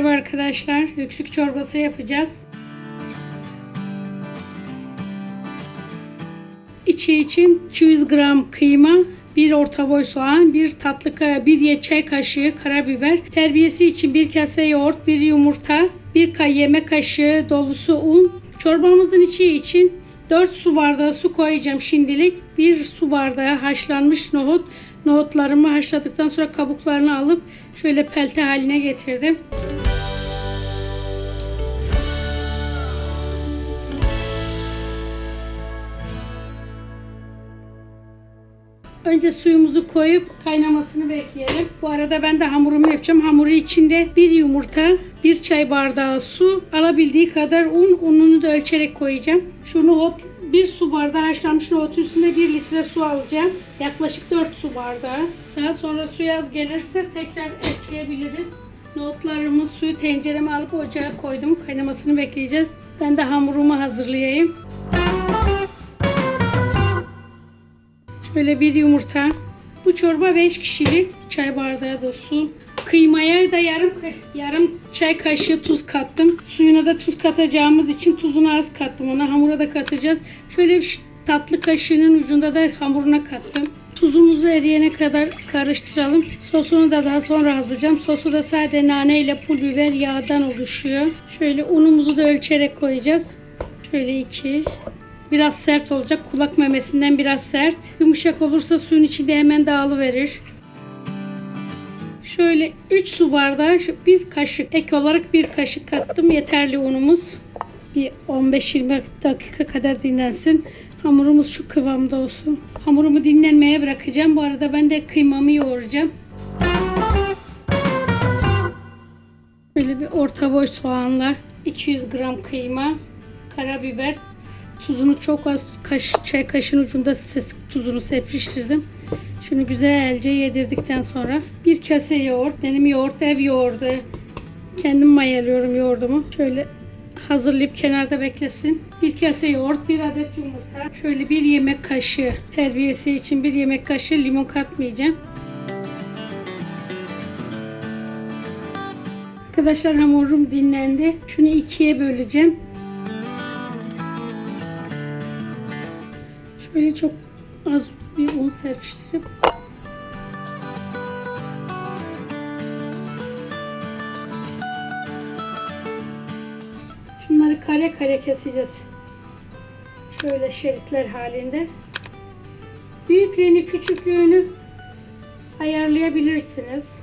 arkadaşlar. Öksük çorbası yapacağız. İçi için 200 gram kıyma, bir orta boy soğan, bir tatlı bir ye çay kaşığı karabiber, terbiyesi için bir kase yoğurt, bir yumurta, bir ka- yemek kaşığı dolusu un. Çorbamızın içi için 4 su bardağı su koyacağım şimdilik. Bir su bardağı haşlanmış nohut. Nohutlarımı haşladıktan sonra kabuklarını alıp şöyle pelte haline getirdim. Önce suyumuzu koyup kaynamasını bekleyelim. Bu arada ben de hamurumu yapacağım. Hamuru içinde bir yumurta, bir çay bardağı su, alabildiği kadar un, ununu da ölçerek koyacağım. Şu nohut, bir su bardağı haşlanmış nohutun üstünde bir litre su alacağım. Yaklaşık 4 su bardağı. Daha sonra su yaz gelirse tekrar ekleyebiliriz. Nohutlarımız suyu tencereme alıp ocağa koydum. Kaynamasını bekleyeceğiz. Ben de hamurumu hazırlayayım. Şöyle bir yumurta. Bu çorba 5 kişilik. Çay bardağı da su. Kıymaya da yarım yarım çay kaşığı tuz kattım. Suyuna da tuz katacağımız için tuzunu az kattım. Ona hamura da katacağız. Şöyle bir tatlı kaşığının ucunda da hamuruna kattım. Tuzumuzu eriyene kadar karıştıralım. Sosunu da daha sonra hazırlayacağım. Sosu da sade nane ile pul biber yağdan oluşuyor. Şöyle unumuzu da ölçerek koyacağız. Şöyle iki. Biraz sert olacak. Kulak memesinden biraz sert. Yumuşak olursa suyun içinde hemen dağılıverir. Şöyle 3 su bardağı bir kaşık ek olarak bir kaşık kattım. Yeterli unumuz. Bir 15-20 dakika kadar dinlensin. Hamurumuz şu kıvamda olsun. Hamurumu dinlenmeye bırakacağım. Bu arada ben de kıymamı yoğuracağım. Böyle bir orta boy soğanla 200 gram kıyma, karabiber, tuzunu çok az kaş, çay kaşığın ucunda tuzunu serpiştirdim. Şunu güzelce yedirdikten sonra bir kase yoğurt. Benim yoğurt ev yoğurdu. Kendim mayalıyorum yoğurdumu. Şöyle hazırlayıp kenarda beklesin. Bir kase yoğurt, bir adet yumurta. Şöyle bir yemek kaşığı terbiyesi için bir yemek kaşığı limon katmayacağım. Arkadaşlar hamurum dinlendi. Şunu ikiye böleceğim. Şöyle çok az bir un serpiştirip Şunları kare kare keseceğiz. Şöyle şeritler halinde. Büyüklüğünü, küçüklüğünü ayarlayabilirsiniz.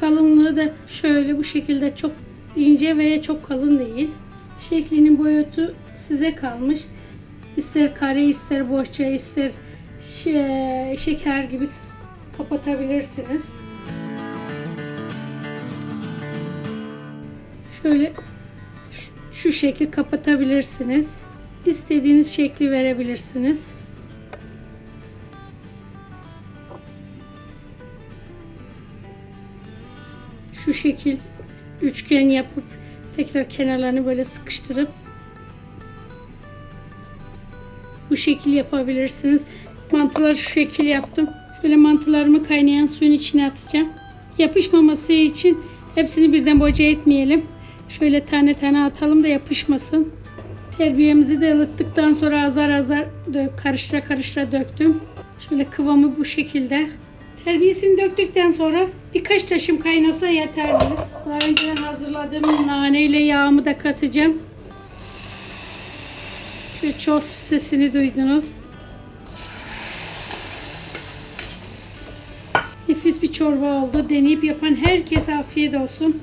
Kalınlığı da şöyle bu şekilde çok ince veya çok kalın değil. Şeklinin boyutu size kalmış. İster kare, ister bohça, ister şe- şeker gibi siz kapatabilirsiniz. Şöyle şu- şekli kapatabilirsiniz. İstediğiniz şekli verebilirsiniz. Şu şekil üçgen yapıp tekrar kenarlarını böyle sıkıştırıp bu şekil yapabilirsiniz. Mantıları şu şekil yaptım. Şöyle mantılarımı kaynayan suyun içine atacağım. Yapışmaması için hepsini birden boca etmeyelim. Şöyle tane tane atalım da yapışmasın. Terbiyemizi de ılıttıktan sonra azar azar karıştıra karıştıra döktüm. Şöyle kıvamı bu şekilde. Terbiyesini döktükten sonra birkaç taşım kaynasa yeterli. Daha önceden hazırladığım nane ile yağımı da katacağım. Şu ços sesini duydunuz. Nefis bir çorba oldu. Deneyip yapan herkese afiyet olsun.